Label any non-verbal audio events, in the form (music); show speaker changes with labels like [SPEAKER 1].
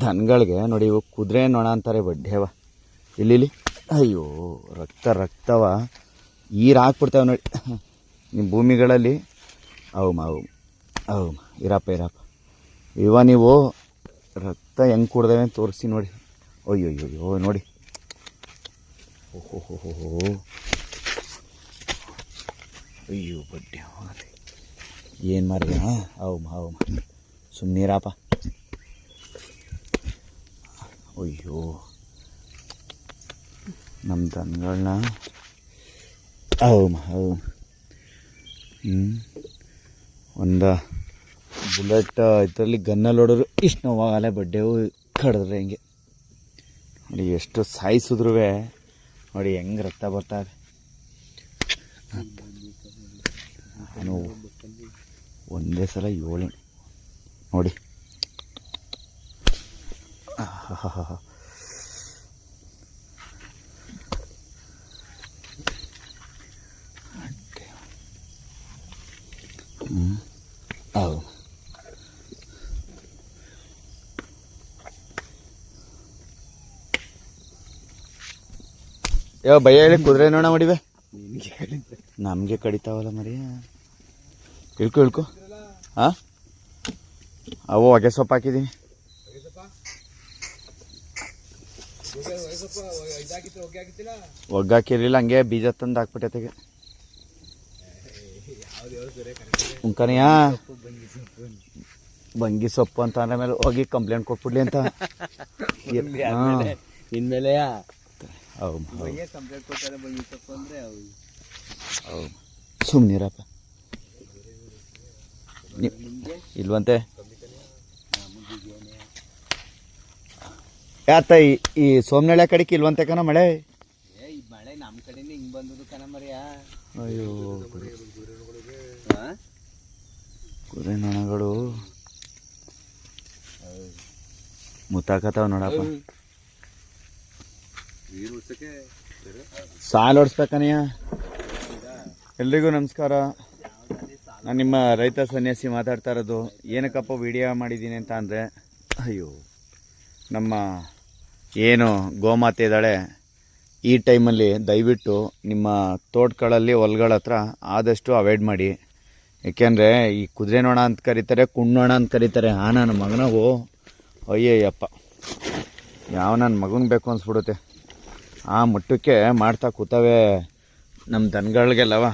[SPEAKER 1] ದನಗಳಿಗೆ ನೋಡಿ ಇವು ಕುದುರೆ ನೊಣ ಅಂತಾರೆ ಬಡ್ಡೆವ. ಇಲ್ಲಿ ಅಯ್ಯೋ, ರಕ್ತ ರಕ್ತವ. ಈರು ಹಾಕ್ಬಿಡ್ತಾವೆ ನೋಡಿ. ನಿಮ್ಮ ಭೂಮಿಗಳಲ್ಲಿ. ಅವು ಮಾವು ಅವು ಇರಪ್ಪ ಇರಪ್ಪ. ಇವ ನೀವು ರಕ್ತ ಹೆಂಗೆ ಕುಡ್ದೇವೆ ಅಂತ ತೋರಿಸಿ ನೋಡಿ. ಅಯ್ಯೋ ಅಯ್ಯೋ ಅಯ್ಯೋ ನೋಡಿ. ಓಹೋ ಅಯ್ಯೋ ಬಡ್ಡೆ ಏನು ಮಾಡಿದೆ ಅವು ಅವು ಸುಮ್ಮನಿರಪ್ಪ ಅಯ್ಯೋ. ನಮ್ಮ ದನಗಳನ್ನ ಅವು ಅವು. ಹ್ಞೂ ಒಂದು ಬುಲೆಟ್, ಇದರಲ್ಲಿ ಗನ್ನಲ್ಲಿ ಹೊಡೋರು ಇಷ್ಟು ನೋವಾಗಲ್ಲ ಬಡ್ಡೆವು ಕಡಿದ್ರೆ ಹಿಂಗೆ. ನೋಡಿ ಎಷ್ಟು ಸಾಯಿಸಿದ್ರು ನೋಡಿ ಹೆಂಗೆ ರಕ್ತ ಬರ್ತಾರೆ ಒಂದೇ ಸಲ ಏಳು ನೋಡಿ. ಯಾವ ಭಯ ಹೇಳಿ ಕುದುರೆ ನೋಡ ಮಾಡಿವೆ ನಮಗೆ ಕಡಿತಾವಲ್ಲ ಮರಿ ಇಳ್ಕೊ ಇಳ್ಕೊ ಹಾಂ ಅವು ಹೊಗೆ ಸೊಪ್ಪು ಹಾಕಿದ್ದೀನಿ ಒಗ್ಗಾಕಿರ್ಲಿಲ್ಲ ಹಂಗೆ ಬೀಜ ತಂದು ಹಾಕ್ಬಿಟ್ಟೆತೆಗೆ ಉಂಕನಿಯ ಬಂಗಿ ಸೊಪ್ಪು. ಅಂತ ಅಂದ ಮೇಲೆ ಹೋಗಿ ಕಂಪ್ಲೇಂಟ್ ಕೊಟ್ಬಿಡ್ಲಿ ಅಂತ. (laughs)
[SPEAKER 2] ಇನ್ಮೇಲೆ
[SPEAKER 1] ಸುಮ್ಮನಿರಪ್ಪ ಹೌದು
[SPEAKER 2] ಕಂಪ್ಲೇಂಟ್ ಕೊಡ್ತಾರೆ ಬಂದಿತ್ತಪ್ಪ ಅಂದ್ರೆ ಅವು
[SPEAKER 1] ಹೌದು ಸುಮ್ಮನಿರಪ್ಪ ಇಲ್ವಂತೆ ಯಾತ ಈ ಸೋಮನಳ್ಳಿ ಕಡೆಗೆ ಇಲ್ವಂತೆ ಕಣ ಮಳೆ?
[SPEAKER 2] ಮಳೆ ನಮ್ಮ ಕಡೆನೇ ಹಿಂಗ್ ಬಂದದು ಕಣ ಮರಿಯ.
[SPEAKER 1] ಅಯ್ಯೋ ನೊಣಗಳು. ಮುತ್ತಾಕತಾವ ನೋಡಪ್ಪ. ಸಾಲು ಹೊಡ್ಸ್ಬೇಕನಯ್ಯ ಎಲ್ರಿಗೂ ನಮಸ್ಕಾರ. ನಾನು ನಿಮ್ಮ ರೈತ ಸನ್ಯಾಸಿ ಮಾತಾಡ್ತಾ ಇರೋದು. ಏನಕ್ಕಪ್ಪ ವಿಡಿಯೋ ಮಾಡಿದ್ದೀನಿ ಅಂತ ಅಂದರೆ ಅಯ್ಯೋ ನಮ್ಮ ಏನು ಗೋಮಾತೆ ಇದ್ದಾಳೆ ಈ ಟೈಮಲ್ಲಿ ದಯವಿಟ್ಟು ನಿಮ್ಮ ತೋಟಗಳಲ್ಲಿ ಹೊಲ್ಗಳ ಹತ್ರ ಆದಷ್ಟು ಅವಾಯ್ಡ್ ಮಾಡಿ. ಏಕೆಂದರೆ ಈ ಕುದುರೆ ನೊಣ ಅಂತ ಕರೀತಾರೆ, ಕುಣ್ಣೋಣ ಅಂತ ಕರೀತಾರೆ. ಆ ನನ್ನ ಮಗನವು ಅಯ್ಯಯ್ಯಪ್ಪ. ಯಾವ ನನ್ನ ಮಗನ ಬೇಕು ಅನಿಸ್ಬಿಡುತ್ತೆ. ಆ ಮಟ್ಟಕ್ಕೆ ಮಾಡ್ತಾ ಕೂತವೆ ನಮ್ಮ ದನಗಳಿಗೆಲ್ಲವ.